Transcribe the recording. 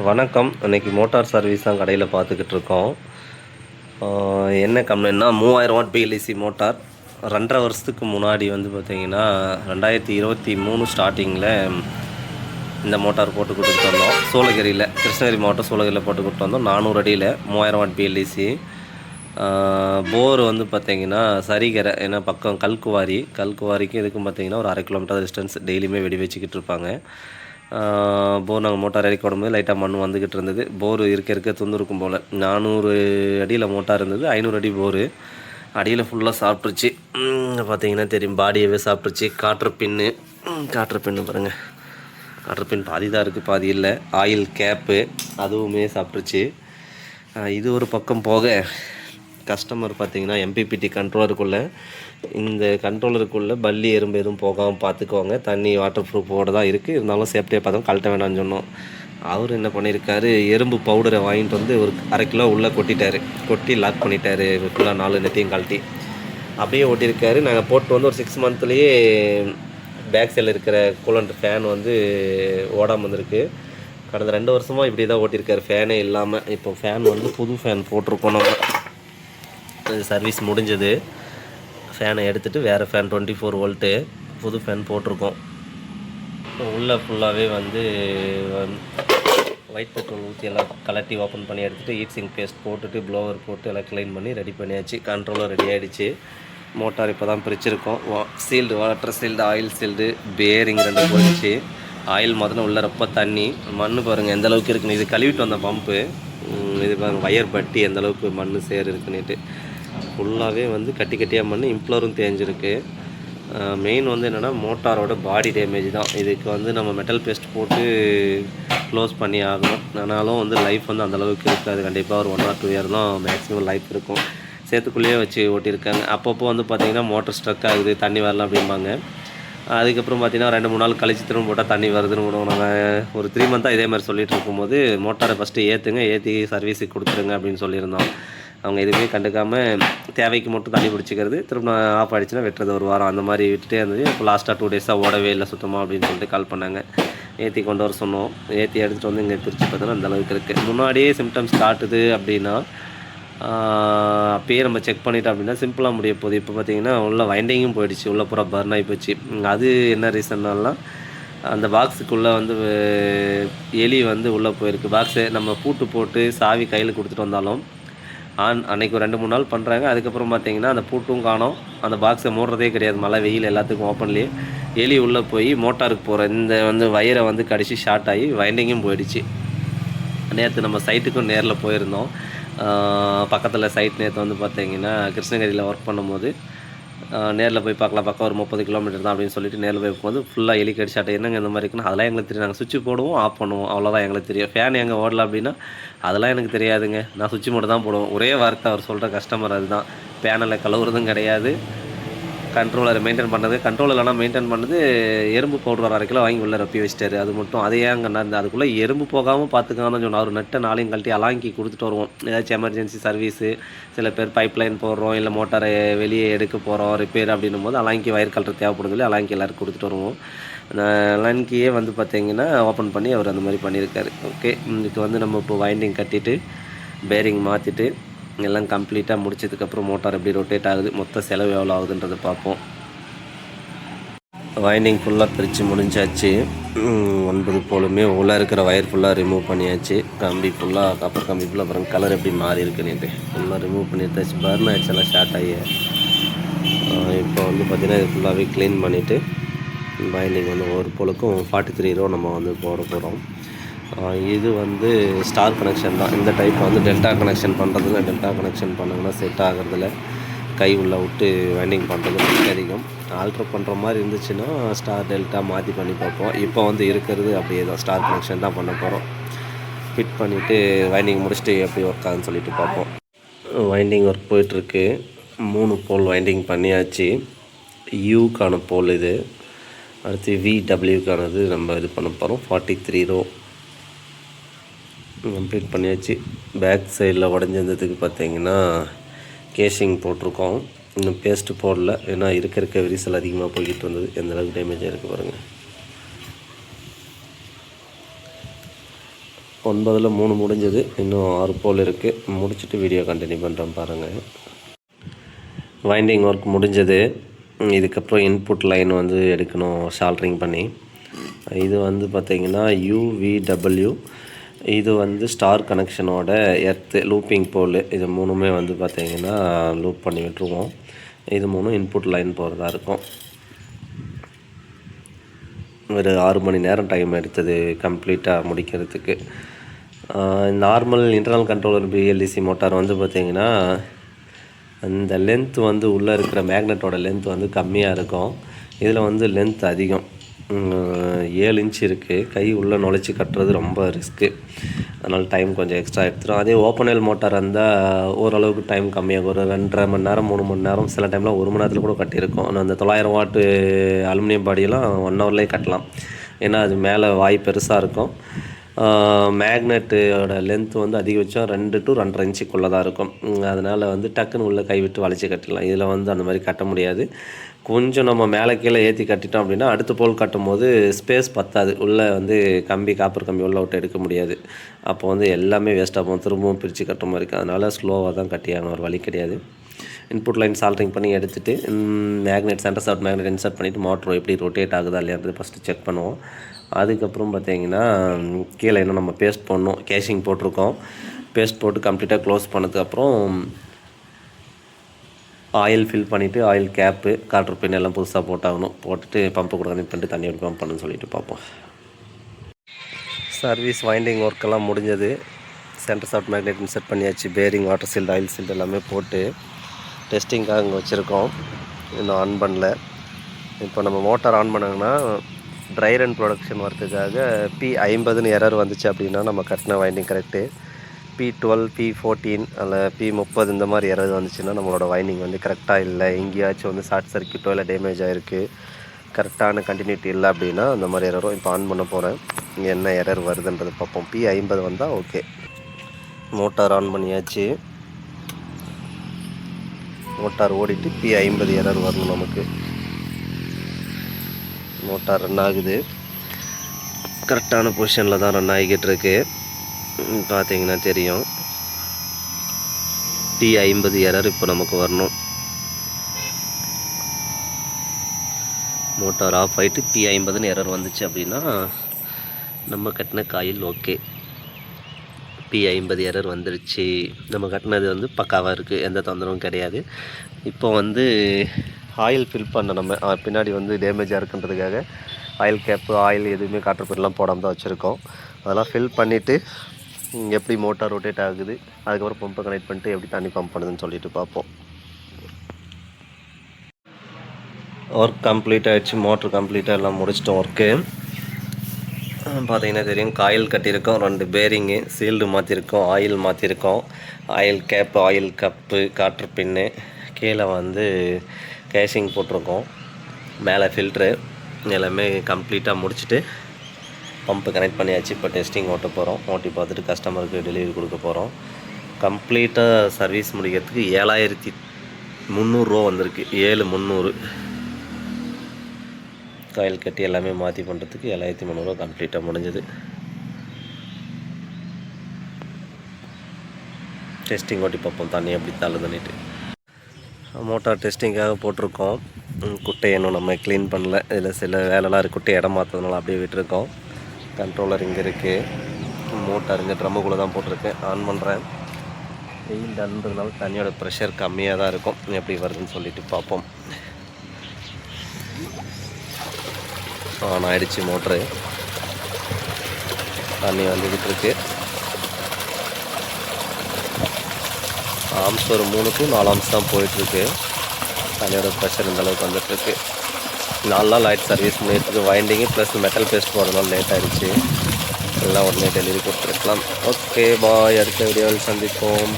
வணக்கம். இன்றைக்கி motor service தான் கடையில் பார்த்துக்கிட்டு இருக்கோம். என்ன கம்ப்ளைண்ட்னா மூவாயிரம் வாட் பிஎல்இசி மோட்டார். ரெண்டரை வருஷத்துக்கு முன்னாடி வந்து பார்த்திங்கன்னா ரெண்டாயிரத்தி இருபத்தி மூணு ஸ்டார்டிங்கில் இந்த மோட்டார் போட்டு கொடுத்துட்டு வந்தோம். சூளகிரியில் கிருஷ்ணகிரி மாவட்டம் சூளகிரியில் போட்டு கொடுத்து வந்தோம். நானூறு அடியில் மூவாயிரம் வாட் பிஎல்இசி போர் வந்து பார்த்திங்கன்னா சரிகரை ஏன்னா பக்கம் கல்குவாரி. கல்குவாரிக்கும் இதுக்கும் பார்த்தீங்கன்னா ஒரு அரை கிலோமீட்டர் டிஸ்டன்ஸ் டெய்லியுமே வெடி வச்சுக்கிட்டு இருப்பாங்க. போர் நாங்கள் மோட்டார் இறக்கி விடும்போது லைட்டாக மண் வந்துக்கிட்டு இருந்தது. போர் இருக்க இருக்க துந்துருக்கும் போல். நானூறு அடியில் மோட்டார் இருந்தது. ஐநூறு அடி போர். அடியில் ஃபுல்லாக சாப்பிட்ருச்சு பார்த்தீங்கன்னா தெரியும். பாடியவே சாப்பிட்ருச்சு காற்று பின்னு. காற்று பின்னு பாருங்கள் காற்று பின் பாதி தான் இருக்குது பாதி இல்லை. Oil cap. அதுவுமே சாப்பிட்ருச்சு இது ஒரு பக்கம் போக. கஸ்டமர் பார்த்தீங்கன்னா எம்பிபிடி கண்ட்ரோலருக்குள்ளே இந்த கண்ட்ரோலருக்குள்ளே பல்லி எறும்பு எதுவும் போகாமல் பார்த்துக்கோங்க. தண்ணி வாட்டர் ப்ரூஃபோடு தான் இருக்குது இருந்தாலும் சேஃப்டியாக பார்த்தோம் கழட்ட வேண்டாம்னு சொன்னோம். அவர் என்ன பண்ணியிருக்காரு எறும்பு பவுடரை வாங்கிட்டு வந்து ஒரு அரை கிலோ உள்ளே கொட்டிட்டாரு. கொட்டி லாக் பண்ணிட்டாரு. ஃபுல்லாக நாலு நெத்தையும் கழட்டி. அப்படியே ஓட்டியிருக்காரு. நாங்கள் போட்டு வந்து ஒரு சிக்ஸ் மந்த்லேயே பேக் சைடில் இருக்கிற கூலண்ட் ஃபேன் வந்து ஓடாமல் வந்திருக்கு. கடந்த ரெண்டு வருஷமாக இப்படி தான் ஓட்டியிருக்காரு. ஃபேனே இல்லாமல் இப்போ ஃபேன் வந்து புது ஃபேன் போட்டிருக்கோம் நம்ம. சர்வீஸ் முடிஞ்சது. ஃபேனை எடுத்துகிட்டு வேறு ஃபேன் டுவெண்ட்டி ஃபோர் வோல்ட்டு புது ஃபேன் போட்டிருக்கோம். உள்ளே ஃபுல்லாகவே வந்து ஒயிட் பெட்ரோல் ஊற்றி எல்லாம் கலட்டி ஓப்பன் பண்ணி எடுத்துகிட்டு ஹீட் சிங் பேஸ்ட் போட்டுட்டு ப்ளோவர் போட்டு எல்லாம் க்ளீன் பண்ணி ரெடி பண்ணியாச்சு. கண்ட்ரோலும் ரெடி ஆகிடுச்சு மோட்டார் இப்போ தான் பிரிச்சிருக்கோம். Seal water seal oil seal bearing ரெண்டு போயிடுச்சு. ஆயில் முதல்ல உள்ள ரொம்ப தண்ணி. மண் பாருங்கள் எந்த அளவுக்கு இருக்குன்னு. இது கழுவிட்டு வந்த பம்பு இது பாருங்கள் வயர் பட்டி எந்த அளவுக்கு மண் சேர் இருக்குன்னுட்டு. ஃபுல்லாகவே வந்து கட்டி கட்டியாக மண் இம்ப்ளரும் தேஞ்சிருக்கு. மெயின் வந்து என்னென்னா மோட்டாரோட பாடி டேமேஜ் தான். இதுக்கு வந்து நம்ம மெட்டல் பேஸ்ட் போட்டு க்ளோஸ் பண்ணி ஆகணும். ஆனாலும் வந்து லைஃப் வந்து அந்தளவுக்கு இருக்காது. கண்டிப்பாக ஒரு ஒன் ஆர் டூ இயர் தான் மேக்ஸிமம் லைஃப் இருக்கும். சேத்துக்குள்ளேயே வச்சு ஓட்டியிருக்காங்க. அப்பப்போ வந்து பார்த்திங்கன்னா மோட்டர் ஸ்ட்ரக் ஆகுது தண்ணி வரலாம் அப்படிம்பாங்க. அதுக்கப்புறம் பார்த்திங்கன்னா ரெண்டு மூணு நாள் கழிச்சு திரும்ப போட்டால் தண்ணி வருதுன்னு விடுவோம் நாங்கள் ஒரு த்ரீ மந்த்தாக இதே மாதிரி சொல்லிகிட்டு இருக்கும்போது மோட்டாரை ஃபஸ்ட்டு ஏற்றுங்க ஏற்றி சர்வீஸுக்கு கொடுத்துருங்க அப்படின்னு சொல்லியிருந்தோம். அவங்க எதுவுமே கண்டுக்காமல் தேவைக்கு மட்டும் தண்ணி பிடிச்சிக்கிறது. திரும்ப ஆஃப் ஆகிடுச்சுன்னா வெட்டுறது ஒரு வாரம். அந்த மாதிரி விட்டுட்டே இருந்தது. இப்போ லாஸ்ட்டாக டூ டேஸாக ஓடவே இல்லை சுத்தமாக அப்படின்னு சொல்லிட்டு கால் பண்ணாங்க. ஏற்றி கொண்டு வர சொன்னோம். ஏற்றி எடுத்துகிட்டு வந்து இங்கே பிரித்து பார்த்தோன்னா அந்த அளவுக்கு இருக்குது முன்னாடியே சிம்டம்ஸ் காட்டுது அப்படின்னா அப்பயே நம்ம செக் பண்ணிட்டோம் அப்படின்னா சிம்பிளாக முடிய போகுது. இப்போ பார்த்தீங்கன்னா உள்ள வைண்டிங்கும் போயிடுச்சு. உள்ள பூரா பர்ன் ஆகி போச்சு. அது என்ன ரீசன்னாலாம் அந்த பாக்ஸுக்குள்ளே வந்து எலி வந்து உள்ளே போயிருக்கு. பாக்ஸு நம்ம பூட்டு போட்டு சாவி கையில் கொடுத்துட்டு வந்தாலும் ஆன் அன்னைக்கு ஒரு ரெண்டு மூணு நாள் பண்ணுறாங்க அதுக்கப்புறம் பார்த்தீங்கன்னா அந்த பூட்டும் காணும். அந்த பாக்ஸை மூடுறதே கிடையாது. மழை வெயில் எல்லாத்துக்கும் ஓப்பன்லேயே எலி உள்ளே போய் மோட்டாருக்கு போகிற இந்த வந்து வயரை வந்து கடிச்சு ஷார்ட் ஆகி வைண்டிங்கும் போயிடுச்சு. நேற்று நம்ம சைட்டுக்கும் நேரில் போயிருந்தோம். பக்கத்தில் சைட் நேற்று வந்து பார்த்தீங்கன்னா கிருஷ்ணகிரியில் ஒர்க் பண்ணும்போது நேரில் போய் பார்க்கலாம். பக்கம் ஒரு முப்பது கிலோமீட்டர் தான் அப்படின்னு சொல்லிட்டு நேரில் போய் போகும்போது ஃபுல்லாக எலி கடிச்சாட்டை என்னங்க இந்த மாதிரி இருக்குன்னா அதெல்லாம் எங்களுக்கு தெரியும் நாங்கள் சுவிட்ச் போடுவோம் ஆஃப் பண்ணுவோம். அவ்வளோதான் எங்களுக்கு தெரியும். ஃபேன் எங்கே ஓடல அப்படின்னா அதெல்லாம் எனக்கு தெரியாதுங்க. நான் சுவிட்ச் மட்டும் தான் போடுவோம். ஒரே வார்த்தை அவர் சொல்கிற கஸ்டமர் அதுதான். பேனலை கழுவுறதும் கிடையாது. கண்ட்ரோலரை மெயின்டைன் பண்ணுறது கண்ட்ரோல் இல்லைனா மெயின்டைன் பண்ணுறது எறும்பு பவுடர் அரை கிலோ வாங்கி உள்ளே ரப்பி வச்சிட்டாரு. அது மட்டும் அதே அங்கே நான் அதுக்குள்ளே எறும்பு போகாமல் பார்த்துக்கான்னு சொன்னால் ஒரு நெட்டை நாளையும் கழட்டி அலாங்கி கொடுத்துட்டு வருவோம். ஏதாச்சும் எமர்ஜென்சி சர்வீஸு சில பேர் பைப் லைன் போடுறோம் இல்லை மோட்டாரை வெளியே எடுக்க போகிறோம் ரிப்பேர் அப்படின்னும் போது அலாங்கி வயர் கலர் தேவைப்படுது இல்லை அலாங்கி எல்லோரும் கொடுத்துட்டு வருவோம். அந்த அலாங்கியே வந்து பார்த்தீங்கன்னா ஓப்பன் பண்ணி அவர் அந்த மாதிரி பண்ணியிருக்காரு. ஓகே இதுக்கு வந்து நம்ம இப்போ வைண்டிங் கட்டிட்டு பேரிங் மாற்றிட்டு எல்லாம் கம்ப்ளீட்டாக முடிச்சதுக்கப்புறம் மோட்டார் எப்படி ரொட்டேட் ஆகுது மொத்த செலவு எவ்வளோ ஆகுதுன்றதை பார்ப்போம். வைண்டிங் ஃபுல்லாக பிரித்து முடிஞ்சாச்சு. ஒன்பது போலுமே உள்ளே இருக்கிற ஒயர் ஃபுல்லாக ரிமூவ் பண்ணியாச்சு. கம்பி ஃபுல்லாக காப்பர் கம்பி ஃபுல்லாக அப்புறம் கலர் எப்படி மாறி இருக்குன்னுட்டு. ஃபுல்லாக ரிமூவ் பண்ணியாச்சு. பர்ன் ஆயிடுச்சு எல்லாம் ஆகி. இப்போ வந்து பார்த்திங்கன்னா இது ஃபுல்லாகவே க்ளீன் பண்ணிவிட்டு வைண்டிங் வந்து ஒரு போலுக்கும் ஃபார்ட்டி த்ரீ ரோ நம்ம வந்து போட போகிறோம் இது வந்து ஸ்டார் கனெக்ஷன் தான். இந்த டைப் வந்து டெல்டா கனெக்ஷன் பண்ணுறதுல டெல்டா கனெக்ஷன் பண்ணாங்கன்னா செட் ஆகிறதுல கை உள்ள விட்டு வைண்டிங் பண்ணுறது அதிகம். ஆல்ட்ரு பண்ணுற மாதிரி இருந்துச்சுன்னா ஸ்டார் டெல்டா மாற்றி பண்ணி பார்ப்போம். இப்போ வந்து இருக்கிறது அப்படியே தான் ஸ்டார் கனெக்ஷன் தான் பண்ண போகிறோம் ஃபிட் பண்ணிவிட்டு வைண்டிங் முடிச்சுட்டு எப்படி ஒர்க் ஆகுதுன்னு சொல்லிட்டு பார்ப்போம். வைண்டிங் ஒர்க் போயிட்டுருக்கு. மூணு போல் வைண்டிங் பண்ணியாச்சு. யூக்கான போல் இது. அடுத்து விடபிள்யூக்கானது நம்ம இது பண்ண போகிறோம் ஃபார்ட்டி த்ரீ ரோ கம்ப்ளீட் பண்ணியாச்சு. பேக் சைடில் உடஞ்சிருந்ததுக்கு பார்த்தீங்கன்னா கேஷிங் போட்டிருக்கோம். இன்னும் பேஸ்ட்டு போடல. ஏன்னா இருக்க இருக்க விரிசல் அதிகமாக போய்கிட்டு இருந்தது. எந்த அளவுக்கு டேமேஜாக இருக்குது பாருங்கள் ஒன்பதில் மூணு முடிஞ்சது. இன்னும் ஆறு போல் இருக்குது முடிச்சுட்டு வீடியோ கண்டினியூ பண்ணுறேன் பாருங்கள் வைண்டிங் ஒர்க் முடிஞ்சது. இதுக்கப்புறம் இன்புட் லைன் வந்து எடுக்கணும். ஷால்ட்ரிங் பண்ணி. இது வந்து பார்த்திங்கன்னா யூவிடபிள்யூ இது வந்து ஸ்டார் கனெக்ஷனோட எர்த்து லூப்பிங் போல் இது மூணுமே வந்து பார்த்திங்கன்னா லூப் பண்ணி விட்டுருவோம். இது மூணும் இன்புட் லைன் போகிறதா இருக்கும். ஒரு ஆறு மணி நேரம் டைம் எடுத்தது கம்ப்ளீட்டாக முடிக்கிறதுக்கு. Normal internal controller BLDC motor வந்து பார்த்திங்கன்னா அந்த லென்த் வந்து உள்ளே இருக்கிற மேக்னெட்டோட லென்த் வந்து கம்மியாக இருக்கும். இதில் வந்து லென்த் அதிகம். ஏழு இன்ச் இருக்குது கை உள்ளே நுழைச்சி கட்டுறது ரொம்ப ரிஸ்க்கு அதனால் டைம் கொஞ்சம் எக்ஸ்ட்ரா எடுத்துரும். அதே ஓப்பன் எல் மோட்டார் இருந்தால் ஓரளவுக்கு டைம் கம்மியாக ஒரு ரெண்டரை மணி நேரம் மூணு மணி நேரம் சில டைமில் ஒரு மணி நேரத்தில் கூட கட்டியிருக்கோம். ஆனால் அந்த தொள்ளாயிரம் வாட்டு அலுமினியம் பாடியெல்லாம் ஒன் ஹவர்லேயே கட்டலாம். ஏன்னா அது மேலே வாய் பெருசாக இருக்கும். மேக்னெட்டோட லென்த் வந்து அதிகபட்சம் ரெண்டு டு ரெண்டரை இன்ச்சுக்குள்ளே தான் இருக்கும். அதனால் வந்து டக்குன்னு உள்ளே கைவிட்டு வளைச்சி கட்டிடலாம். இதில் வந்து அந்த மாதிரி கட்ட முடியாது. கொஞ்சம் நம்ம மேலே கீழே ஏற்றி கட்டிட்டோம் அப்படின்னா அடுத்த போல் கட்டும் போது ஸ்பேஸ் பத்தாது. உள்ளே வந்து கம்பி காப்பர் கம்பி உள்ள விட்டு எடுக்க முடியாது. அப்போ வந்து எல்லாமே வேஸ்ட்டாக போகும். திரும்பவும் பிரித்து கட்டுற மாதிரி இருக்குது அதனால் ஸ்லோவாக தான் கட்டியாகணும் ஒரு வழி கிடையாது. இன்புட் லைன் சால்ட்ரிங் பண்ணி எடுத்துகிட்டு magnet centre shaft magnet insert பண்ணிவிட்டு மோட்ரு எப்படி ரொட்டேட் ஆகுதா இல்லையான்றது ஃபஸ்ட்டு செக் பண்ணுவோம். அதுக்கப்புறம் பார்த்தீங்கன்னா கீழே இன்னும் நம்ம பேஸ்ட் பண்ணோம் கேஷிங் போட்டிருக்கோம். பேஸ்ட் போட்டு கம்ப்ளீட்டாக க்ளோஸ் பண்ணதுக்கப்புறம் ஆயில் ஃபில் பண்ணிவிட்டு ஆயில் கேப்பு காட்ரு பின் எல்லாம் புதுசாக போட்டாகணும். போட்டுட்டு பம்பு கூட கனெக்ட் பண்ணிட்டு தண்ணி எப்படி பம்ப் பண்ணுன்னு சொல்லிட்டு பார்ப்போம். சர்வீஸ் வைண்டிங் ஒர்க்கெல்லாம் முடிஞ்சது. சென்டர் சாஃப்ட் மேக்னெட் செட் பண்ணியாச்சு. Bearing water seal oil seal எல்லாமே போட்டு டெஸ்டிங்காக இங்கே வச்சுருக்கோம். இன்னும் ஆன் பண்ணல. இப்போ நம்ம மோட்டார் ஆன் பண்ணாங்கன்னா ட்ரை ரன் ப்ரொடக்ஷன் வரதுக்காக பி ஐம்பதுன்னு எரர் வந்துச்சு அப்படின்னா நம்ம கட்டின winding correct P twelve P fourteen அதில் பி முப்பது இந்த மாதிரி எரர் வந்துச்சுன்னா நம்மளோட வைனிங் வந்து கரெக்டாக இல்லை. எங்கேயாச்சும் வந்து ஷார்ட் சர்க்கியூட்டோ இல்லை டேமேஜ் ஆகிருக்கு கரெக்டான கண்டினியூட்டி இல்லை அப்படின்னா அந்த மாதிரி எரரும் இப்போ ஆன் பண்ண போகிறேன் இங்கே என்ன எரர் வருதுன்றது பார்ப்போம். பி ஐம்பது வந்தால் ஓகே மோட்டார் ஆன் பண்ணியாச்சு. மோட்டார் ஓடிட்டு பி ஐம்பது எரர் வரணும் நமக்கு. மோட்டார் ரன் ஆகுது. கரெக்டான பொசிஷனில் தான் ரன் ஆகிக்கிட்டு இருக்குது பார்த்தீங்கன்னா தெரியும். பி ஐம்பது எரர் இப்போ நமக்கு வரணும். மோட்டார் ஆஃப் ஆகிட்டு பி ஐம்பதுன்னு எரர் வந்துச்சு அப்படின்னா நம்ம கட்டின காயில் ஓகே பி ஐம்பது எரர் வந்துருச்சு. நம்ம கட்டினது வந்து பக்காவாக இருக்குது எந்த தொந்தரவும் கிடையாது. இப்போ வந்து ஆயில் ஃபில் பண்ண நம்ம. பின்னாடி வந்து டேமேஜாக இருக்குன்றதுக்காக ஆயில் கேப்பு ஆயில் எதுவுமே காற்றுப்பெல்லாம் போடாமல் தான் வச்சுருக்கோம். அதெல்லாம் ஃபில் பண்ணிவிட்டு எப்படி மோட்டார் ரொட்டேட் ஆகுது? அதுக்கப்புறம் பம்பை கனெக்ட் பண்ணிட்டு எப்படி தண்ணி பம்ப் பண்ணுதுன்னு சொல்லிட்டு பார்ப்போம். ஒர்க் கம்ப்ளீட் ஆகிடுச்சு மோட்ரு கம்ப்ளீட்டாக எல்லாம் முடிச்சிட்டோம் ஒர்க்கு பார்த்தீங்கன்னா தெரியும் காயில் கட்டியிருக்கோம் ரெண்டு பேரிங்கு சீல்டு மாற்றிருக்கோம் oil மாற்றிருக்கோம் oil cap oil cup cotter pin கீழே வந்து கேஷிங் போட்டிருக்கோம். மேலே ஃபில்ட்ரு எல்லாமே கம்ப்ளீட்டாக முடிச்சுட்டு பம்பு கனெக்ட் பண்ணியாச்சு. இப்போ டெஸ்டிங் ஓட்ட போகிறோம் ஓட்டி பார்த்துட்டு கஸ்டமருக்கு டெலிவரி கொடுக்க போகிறோம் கம்ப்ளீட்டாக சர்வீஸ் முடிக்கிறதுக்கு ஏழாயிரத்தி முந்நூறுரூவா வந்திருக்கு. ஏழு முந்நூறு. காயில் கட்டி எல்லாமே மாற்றி பண்ணுறதுக்கு ஏழாயிரத்தி முந்நூறுரூவா கம்ப்ளீட்டாக முடிஞ்சது. டெஸ்டிங் ஓட்டி பார்ப்போம். தண்ணி எப்படி தள்ளுதுன்னுட்டு. மோட்டார் டெஸ்டிங்காக போட்டிருக்கோம். குட்டையை இன்னும் நம்ம க்ளீன் பண்ணல. இதில் சில வேலைலாம் இருக்குது குட்டையை இடம் மாற்றதுனால அப்படியே விட்டுருக்கோம். கண்ட்ரோலர் இங்கே இருக்குது மோட்டார் இங்கே ட்ரம்முக்குள்ளே தான் போட்டிருக்கேன் ஆன் பண்ணுறேன் வெயில் டன்றதுனால தண்ணியோட ப்ரெஷர் கம்மியாக தான் இருக்கும். எப்படி வருதுன்னு சொல்லிட்டு பார்ப்போம். ஆன் ஆயிடுச்சு மோட்ரு தண்ணி வந்துக்கிட்டு இருக்கு. ஆம்ஸ் ஒரு மூணுக்கும் டு நாலு ஆம்ஸ் தான் போயிட்டுருக்கு தண்ணியோட ப்ரெஷர் இந்தளவுக்கு வந்துட்டுருக்கு நாலு நாள் லைட் சர்வீஸ் பண்ணிட்டு வைண்டிங்கு ப்ளஸ் மெட்டல் பேஸ்ட் போடுறதுனால லேட் ஆகிடுச்சு எல்லாம் உடனே டெலிவரி கொடுத்துருக்கலாம். ஓகே பாய் அடுத்த வீடியோவில் சந்திப்போம்.